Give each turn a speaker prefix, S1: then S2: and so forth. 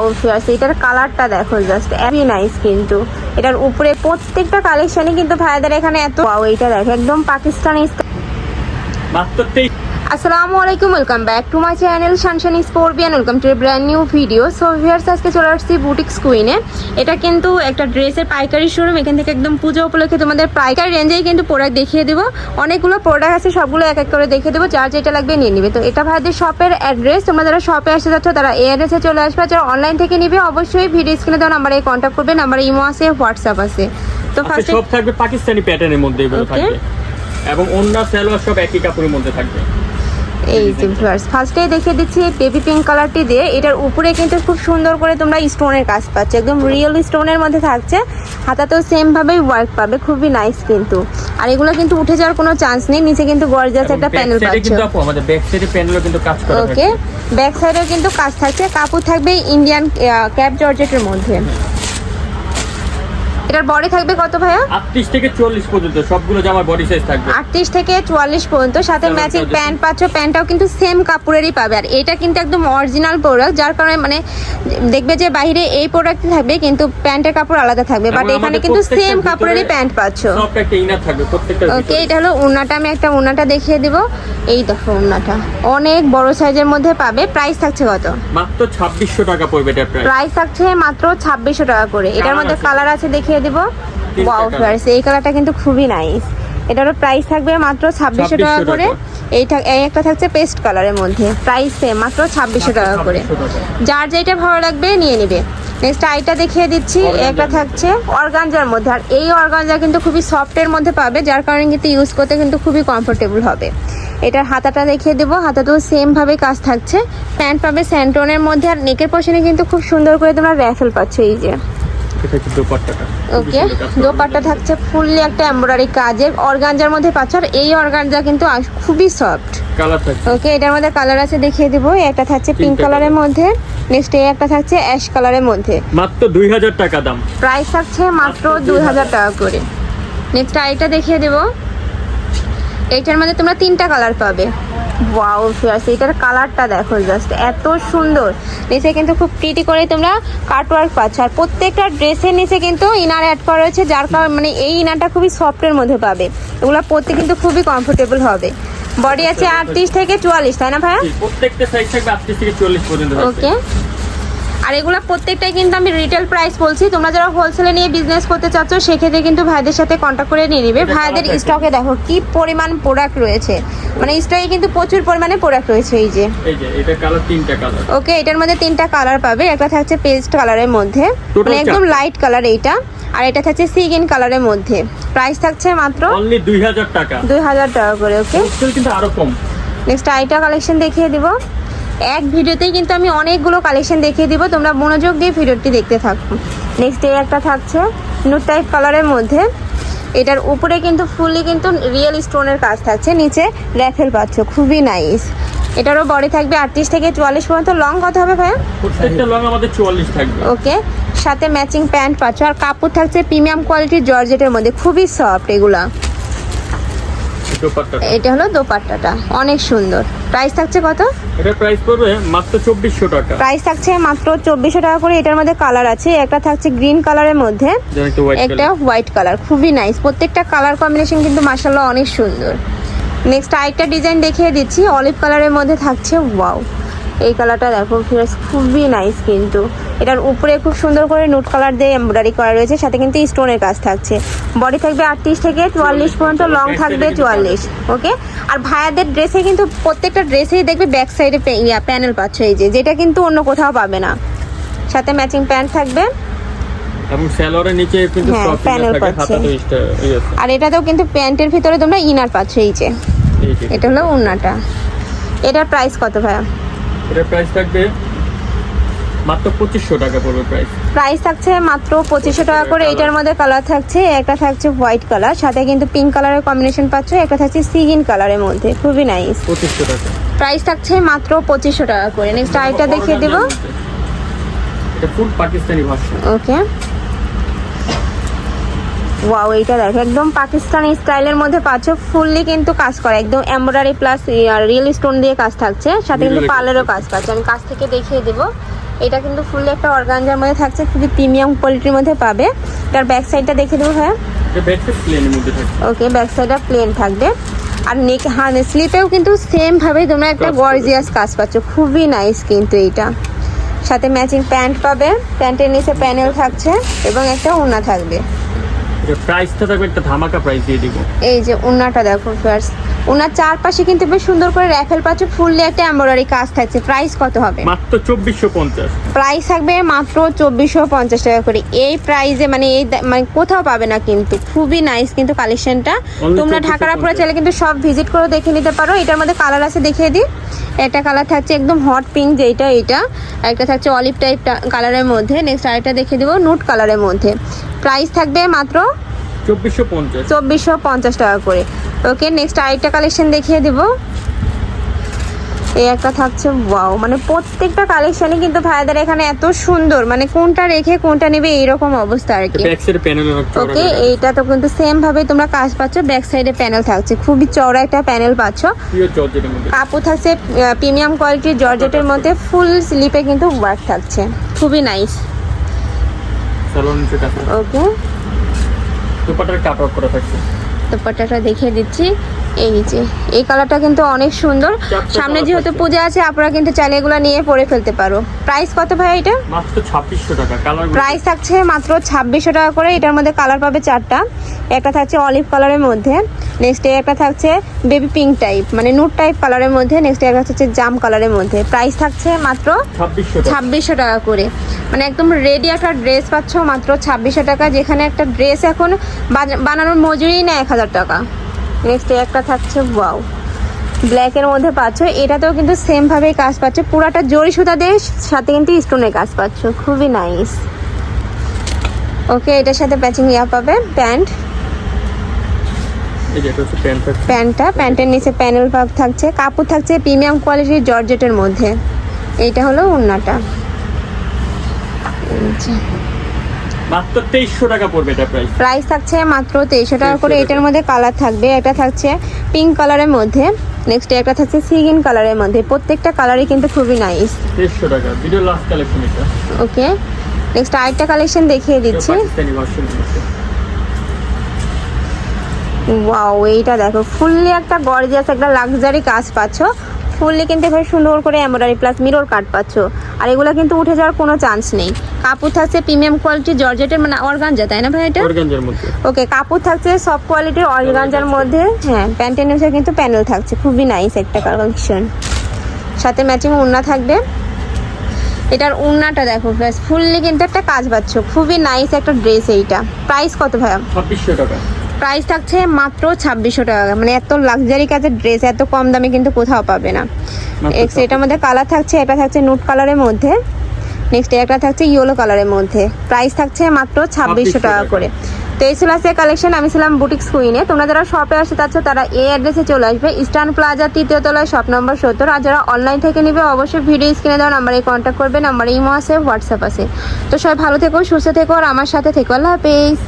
S1: Obvious এটার কালারটা দেখো জাস্ট অ্যাভি নাইস কিন্তু। এটার উপরে প্রত্যেকটা কালেকশনই কিন্তু ভাইয়াদের এখানে এত এইটা দেখো, একদম পাকিস্তানি
S2: মাত্র তেইশ
S1: আসসালামু আলাইকুম welcome back to my channel শানশানি স্পোর্বিয়ান welcome to brand new video so viewers আজকে চলে আসছি বুটিক্স কুইনে এটা কিন্তু একটা ড্রেসের পাইকারি শোরুম এখান থেকে একদম পুজো উপলক্ষে তোমাদের পাইকারি রেঞ্জেই কিন্তু প্রোডাক্ট দেখিয়ে দেবো। অনেকগুলো প্রোডাক্ট আছে সবগুলো এক এক করে দেখিয়ে দেবো যার যেটা লাগবে নিয়ে নিবে। তো এটা ভাইদের শপের অ্যাড্রেস তোমরা যারা শপে আসতে যাচ্ছ তারা এই অ্যাড্রেসে চলে আসবে। যারা অনলাইন থেকে নিবে অবশ্যই ভিডিও স্ক্রিনে দেওয়া নাম্বারে কন্ট্যাক্ট করবে নাম্বারে ইমো আছে হোয়াটসঅ্যাপ আছে। তো
S2: আচ্ছা,
S1: ফার্স্টে
S2: সব থাকবে পাকিস্তানি প্যাটার্নের মধ্যে এগুলো থাকবে। এবং অন্য সালোয়ার সব একই কাপড়ের মধ্যে থাকবে।
S1: এই যে ভিউয়ার্স ফার্স্টেই দেখিয়ে দিচ্ছি বেবি পিঙ্ক কালারটি দিয়ে। এটার উপরে কিন্তু খুব সুন্দর করে তোমরা স্টোনের কাজ পাচ্ছ। একদম রিয়েল স্টোনের মধ্যে থাকছে। হাতাতেও সেম ভাবেই ওয়ার্ক পাবে খুবই নাইস কিন্তু। আর এগুলো কিন্তু উঠে যাওয়ার কোনো চান্স নেই। নিচে কিন্তু গর্জাস একটা প্যানেল পাচ্ছ।
S2: আমাদের ব্যাক সাইডে প্যানেলও কিন্তু কাজ করা
S1: ওকে ব্যাক সাইডেও কিন্তু কাজ থাকছে। কাপড় থাকবে ইন্ডিয়ান ক্যাপ জর্জেটের মধ্যে। এটার বডি থাকবে কত ভাইয়া?
S2: 38 থেকে 40 পর্যন্ত সবগুলো জামার বডি সাইজ থাকবে।
S1: আটত্রিশ থেকে চুয়াল্লিশ পর্যন্ত সাথে ম্যাচিং প্যান্ট পাচ্ছ প্যান্টটাও কিন্তু সেম কাপড়েরই পাবে। আর এটা কিন্তু একদম অরিজিনাল প্রোডাক্ট যার কারণে মানে দেখবে যে বাইরে এই প্রোডাক্ট থাকবে কিন্তু প্যান্টের কাপড় আলাদা থাকবে। বাট এখানে কিন্তু সেম কাপড়েরই প্যান্ট পাচ্ছ।
S2: সব একটা ইনার থাকবে প্রত্যেকটা
S1: ওকে এটা হলো উন্নাটা আমি একটা উন্নাটা দেখিয়ে দিব। এই দেখো উন্নাটা অনেক বড় সাইজের মধ্যে পাবে। প্রাইস থাকছে কত?
S2: মাত্র 2600 টাকা পড়বে এটা প্রাইস
S1: থাকছে মাত্র ছাব্বিশশো টাকা করে। এটার মধ্যে কালার আছে দেখিয়ে দিব। ওয়াও। ফ্লার্স এই কালারটা কিন্তু খুবই নাইস এটারও প্রাইস থাকবে মাত্র ছাব্বিশশো টাকা করে। এই থাক- এই একটা থাকছে পেস্ট কালারের মধ্যে। প্রাইস সেম মাত্র ছাব্বিশশো টাকা করে। যার যেটা ভালো লাগবে নিয়ে নিবে। নেক্সট আইটা দেখিয়ে দিচ্ছি। একটা থাকছে অর্গানজার মধ্যে। আর এই অর্গানজা কিন্তু খুবই সফটের মধ্যে পাবে যার কারণে কিন্তু ইউজ করতে কিন্তু খুবই কমফোর্টেবল হবে। এটার হাতাটা দেখিয়ে দেবো। হাতাতেও সেম ভাবে কাজ থাকছে। প্যান্ট পাবে স্যান্টনের মধ্যে। আর নেকের পশনে কিন্তু খুব সুন্দর করে তোমরা র্যাফেল পাচ্ছ এই যে।
S2: এটা হচ্ছে দোপাট্টাটা।
S1: ওকে দোপাট্টা থাকছে ফুললি একটা এমব্রয়ডারি কাজের। অর্গানজার মধ্যে পাচ্ছ আর এই অর্গানজা কিন্তু খুবই সফট।
S2: কালার
S1: ওকে এটার মধ্যে কালার আছে দেখিয়ে দিব। একটা থাকছে পিঙ্ক কালারের মধ্যে। নেক্সট এই একটা থাকছে অ্যাশ কালারের মধ্যে।
S2: মাত্র 2000 টাকা দাম।
S1: প্রাইস থাকছে মাত্র
S2: মাত্র
S1: দুই হাজার টাকা করে। নেক্সট আইটা দেখিয়ে দেব। এইটার মধ্যে তোমরা তিনটা কালার পাবে। ওয়াও ফিয়ার্স এটার কালারটা দেখো জাস্ট এত সুন্দর। নিচে কিন্তু খুব প্রিটি করে তোমরা কাটওয়ার্ক পাচ্ছ। আর প্রত্যেকটা ড্রেসের নিচে কিন্তু ইনার অ্যাড করা হয়েছে যার কারণে মানে এই ইনারটা খুবই সফটের মধ্যে পাবে। এগুলো পরতে কিন্তু খুবই কমফোর্টেবল হবে। বডি আছে আটত্রিশ থেকে চুয়াল্লিশ তাই না ভাইয়া?
S2: প্রত্যেকটা সাইজ থাকবে 38 থেকে 40 পর্যন্ত
S1: ওকে আর এগুলো প্রত্যেকটাই কিন্তু আমি রিটেল প্রাইস বলছি। তোমরা যারা হোলসেলে নিয়ে বিজনেস করতে চাচ্ছ সেক্ষেত্রে কিন্তু ভাইদের সাথে কন্ট্যাক্ট করে নিয়ে নিবে। ভাইদের স্টকে দেখো কি পরিমাণ প্রোডাক্ট রয়েছে। মানে স্টকে কিন্তু প্রচুর পরিমাণে প্রোডাক্ট রয়েছে এই যে।
S2: এই যে এটা কালার তিনটা কালার
S1: ওকে এটার মধ্যে তিনটা কালার পাবে। একটা থাকছে পেস্ট কালারের মধ্যে। মানে একদম লাইট কালার এইটা। আর এটা থাকছে সিগিন কালারের মধ্যে। প্রাইস থাকছে মাত্র
S2: অনলি 2000 টাকা।
S1: দুই হাজার টাকা করে ওকে।
S2: কিন্তু আরও কম।
S1: নেক্সট আইটা কালেকশন দেখিয়ে দিব। এক ভিডিওতেই কিন্তু আমি অনেকগুলো কালেকশন দেখিয়ে দিব। তোমরা মনোযোগ দিয়ে ভিডিওটি দেখতে থাকো। নেক্সট এই একটা থাকছে নুট টাইপ কালারের মধ্যে। এটার উপরে কিন্তু ফুললি কিন্তু রিয়েল স্টোনের কাজ থাকছে। নিচে র্যাফেল পাচ্ছ খুবই নাইস এটারও বডি থাকবে আটত্রিশ থেকে চুয়াল্লিশ পর্যন্ত। লং কত হবে ভাইয়া?
S2: প্রত্যেকটা লং আমাদের 44 থাকবে।
S1: ওকে সাথে ম্যাচিং প্যান্ট পাচ্ছ। আর কাপড় থাকছে প্রিমিয়াম কোয়ালিটির জর্জেটের মধ্যে। খুবই সফট এগুলা। এটা হলো দোপাট্টাটা। অনেক সুন্দর। প্রাইস থাকছে কত?
S2: এটা প্রাইস পড়বে মাত্র 2400 টাকা।
S1: প্রাইস থাকছে মাত্র চব্বিশশো টাকা করে। এটার মধ্যে কালার আছে। একটা থাকছে গ্রিন কালারের মধ্যে।
S2: একটু হোয়াইট
S1: কালার খুবই নাইস প্রত্যেকটা কালার কম্বিনেশন কিন্তু মাসাল্লাহ অনেক সুন্দর। নেক্সট আরেকটা ডিজাইন দেখিয়ে দিচ্ছি। অলিভ কালারের মধ্যে থাকছে ওয়াও এই কালারটা দেখো ফিরাস খুবই নাইস কিন্তু। এটার উপরে খুব সুন্দর করে নুট কালার দিয়ে এমব্রয়ডারি করা রয়েছে সাথে কিন্তু স্টোনের কাজ থাকছে। বডি থাকবে আটত্রিশ থেকে চুয়াল্লিশ পর্যন্ত লং থাকবে চুয়াল্লিশ ওকে আর ভাইয়াদের ড্রেসে কিন্তু প্রত্যেকটা ড্রেসেই দেখবে ব্যাক সাইডে ইয়া প্যানেল পাচ্ছ এই যে যেটা কিন্তু অন্য কোথাও পাবে না। সাথে ম্যাচিং প্যান্ট থাকবে।
S2: এবং সালোয়ারের নিচে কিন্তু সফট
S1: পাচ্ছে। আর এটাতেও কিন্তু প্যান্টের ভিতরে তোমরা ইনার পাচ্ছ এই যে। এটা হলো উন্নাটা। এটার প্রাইস কত ভাইয়া?
S2: এটার প্রাইস থাকবে মাত্র 2500 টাকা পড়বে প্রাইস
S1: প্রাইস থাকছে মাত্র পঁচিশশো টাকা করে এটার মধ্যে কালার থাকছে একটা থাকছে হোয়াইট কালার সাথে কিন্তু পিঙ্ক কালারের কম্বিনেশন পাচ্ছ একটা থাকছে সিগিন কালারের মধ্যে খুবই নাইস
S2: 2500 টাকা।
S1: প্রাইস থাকছে মাত্র পঁচিশশো টাকা করে। নেক্সট আইটা দেখিয়ে দেবো।
S2: এটা ফুল পাকিস্তানি ভাষা
S1: ওকে ওয়াও এইটা দেখো একদম পাকিস্তানি স্টাইলের মধ্যে পাচ্ছ ফুললি কিন্তু কাজ করা একদম এমব্রয়ডারি প্লাস রিয়েল স্টোন দিয়ে কাজ থাকছে সাথে কিন্তু পার্লারও কাজ পাচ্ছে আমি কাছ থেকে দেখিয়ে দেবো। এটা কিন্তু ফুললি একটা অর্গানজার মধ্যে থাকছে খুবই প্রিমিয়াম কোয়ালিটির মধ্যে পাবে। তার ব্যাক সাইডটা দেখে দেবো হ্যাঁ। ওকে ব্যাক সাইডটা প্লেন থাকবে। আর নেক হান স্লিপেও কিন্তু সেম ভাবে তোমরা একটা গর্জিয়াস কাজ পাচ্ছ খুবই নাইস কিন্তু এইটা। সাথে ম্যাচিং প্যান্ট পাবে প্যান্টের নিচে প্যানেল থাকছে এবং একটা ওড়না থাকবে।
S2: এটা প্রাইসটা থাকবে একটা ধামাকা প্রাইস দিয়ে দিব।
S1: এই যে উনাটা দেখো ফার্স্ট ওনার চারপাশে কিন্তু বেশ সুন্দর করে র্যাফেল পাচ্ছ ফুললি একটা এমব্রয়ডারি কাজ থাকছে। প্রাইস কত হবে?
S2: মাত্র চব্বিশশো পঞ্চাশ।
S1: প্রাইস থাকবে মাত্র চব্বিশশো পঞ্চাশ টাকা করে। এই প্রাইসে মানে এই মানে কোথাও পাবে না কিন্তু। খুবই নাইস কিন্তু কালেকশনটা তোমরা
S2: 2450
S1: ঢাকার আপুরা চাইলে কিন্তু সব ভিজিট করে দেখে নিতে পারো। এটার মধ্যে কালার আছে দেখিয়ে দিই। একটা কালার থাকছে একদম হট পিঙ্ক যেটা এটা একটা থাকছে অলিভ টাইপ কালারের মধ্যে। নেক্সট আরেকটা দেখিয়ে দেবো নুট কালারের মধ্যে। প্রাইস থাকবে মাত্র
S2: চব্বিশশো পঞ্চাশ।
S1: টাকা করে। ওকে নেক্সট আরেকটা কালেকশন দেখিয়ে দিব। এই একটা থাকছে ওয়াও মানে প্রত্যেকটা কালেকশনই কিন্তু ভাইদের এখানে এত সুন্দর। মানে কোনটা রেখে কোনটা নেবে এইরকম অবস্থা আর কি। ওকে এইটা তো কিন্তু সেম ভাবে তোমরা কাজ পাচ্ছ ব্যাক সাইডে প্যানেল থাকছে। খুবই চওড়া একটা প্যানেল পাচ্ছ। কাপড় থাকছে প্রিমিয়াম কোয়ালিটির জর্জেটের মধ্যে ফুল স্লিপে কিন্তু ওয়ার্ক থাকছে। খুবই নাইস ওকে
S2: দুপাটার কাট অফ করে থাকছে
S1: দুপাটাটা দেখিয়ে দিচ্ছি। এই যে এই কালারটা কিন্তু অনেক সুন্দর। সামনে যেহেতু। পূজা আছে আপনারা কিন্তু চাইলে এগুলো নিয়ে পরে ফেলতে পারো। প্রাইস কত ভাই এটা?
S2: মাত্র ছাব্বিশশো টাকা কালার
S1: প্রাইস থাকছে মাত্র ছাব্বিশশো টাকা করে। এটার মধ্যে কালার পাবে চারটা। একটা থাকছে অলিভ কালারের মধ্যে। নেক্সট একটা থাকছে বেবি পিঙ্ক টাইপ মানে নুট টাইপ কালারের মধ্যে। নেক্সট একটা হচ্ছে জাম কালারের মধ্যে। প্রাইস থাকছে মাত্র
S2: ছাব্বিশশো টাকা।
S1: ছাব্বিশশো টাকা করে। মানে একদম রেডি একটা ড্রেস পাচ্ছ মাত্র ছাব্বিশশো টাকা। যেখানে একটা ড্রেস এখন বানানোর মজুরি না এক হাজার টাকা। নেক্সট একটা থাকছে ওয়াও ব্ল্যাকের মধ্যে পাচ্ছ এটাতেও কিন্তু সেম ভাবে কাজ পাচ্ছ। পুরাটা জরি সুতা দিয়ে সাথে কিন্তু স্টোনের কাজ পাচ্ছ। খুবই নাইস ওকে এটার সাথে প্যাচিং ইয়া পাবে প্যান্ট প্যান্টটা প্যান্টের নিচে প্যানেল ভাগ থাকছে। কাপড় থাকছে প্রিমিয়াম কোয়ালিটির জর্জেটের মধ্যে। এইটা হলো যে।
S2: মাত্র তেইশশো টাকা পড়বে এটা প্রাইস
S1: প্রাইস থাকছে মাত্র তেইশশো টাকা করে। এটার মধ্যে কালার থাকবে একটা থাকছে পিঙ্ক কালারের মধ্যে। নেক্সট একটা থাকছে সিগিন কালারের মধ্যে। প্রত্যেকটা কালারই কিন্তু খুবই নাইস
S2: তেইশশো টাকা। ভিডিও লাস্ট কালেকশন এটা।
S1: ওকে নেক্সট আরেকটা কালেকশন দেখিয়ে দিচ্ছি। ওয়াও এইটা দেখো। ফুললি একটা গর্জিয়াস একটা লাক্সারি কাজ পাচ্ছ। ফুললি কিন্তু এভাবে সুন্দর করে এমব্রয়ডারি প্লাস মিরর কাট পাচ্ছ। আর এগুলো কিন্তু উঠে যাওয়ার কোনো চান্স নেই। কাপড় থাকছে প্রিমিয়াম কোয়ালিটি জর্জেটের মানে অর্গানজা তাই না ভাই এটা?
S2: অর্গানজার মধ্যে।
S1: ওকে কাপড় থাকছে সব কোয়ালিটির অর্গানজার মধ্যে। হ্যাঁ প্যান্টের নিচে কিন্তু প্যানেল থাকছে। খুবই নাইস একটা কালেকশন সাথে ম্যাচিং ওড়না থাকবে। এটার ওড়নাটা দেখো ফুললি কিন্তু একটা কাজ পাচ্ছ। খুবই নাইস একটা ড্রেস এইটা। প্রাইস কত ভাইয়া?
S2: ছাব্বিশশো টাকা।
S1: প্রাইস থাকছে মাত্র ছাব্বিশশো টাকা। মানে এত লাক্সারি কাজের ড্রেস এত কম দামে কিন্তু কোথাও পাবে না। এটার মধ্যে কালার থাকছে এটা থাকছে নুট কালারের মধ্যে। নেক্সট একটা থাকছে ইয়েলো কালারের মধ্যে। প্রাইস থাকছে মাত্র ছাব্বিশশো টাকা
S2: টাকা।
S1: করে। তো এই ছিল আজকে কালেকশন আমি ছিলাম বুটিক্স কুইনে তোমরা যারা শপে আসতে চাচ্ছ তারা এই অ্যাড্রেসে চলে আসবে। ইস্টার্ন প্লাজা তৃতীয় তলায় শপ নম্বর সত্তর। আর যারা অনলাইন থেকে নেবে অবশ্যই ভিডিও স্ক্রিনে দেওয়া নাম্বারে কন্ট্যাক্ট করবে। নাম্বারে ইমো আছে হোয়াটসঅ্যাপ আছে। তো সবাই ভালো থেকো সুস্থ থেকো আর আমার সাথে থেকো। আল্লাহ হাফেজ।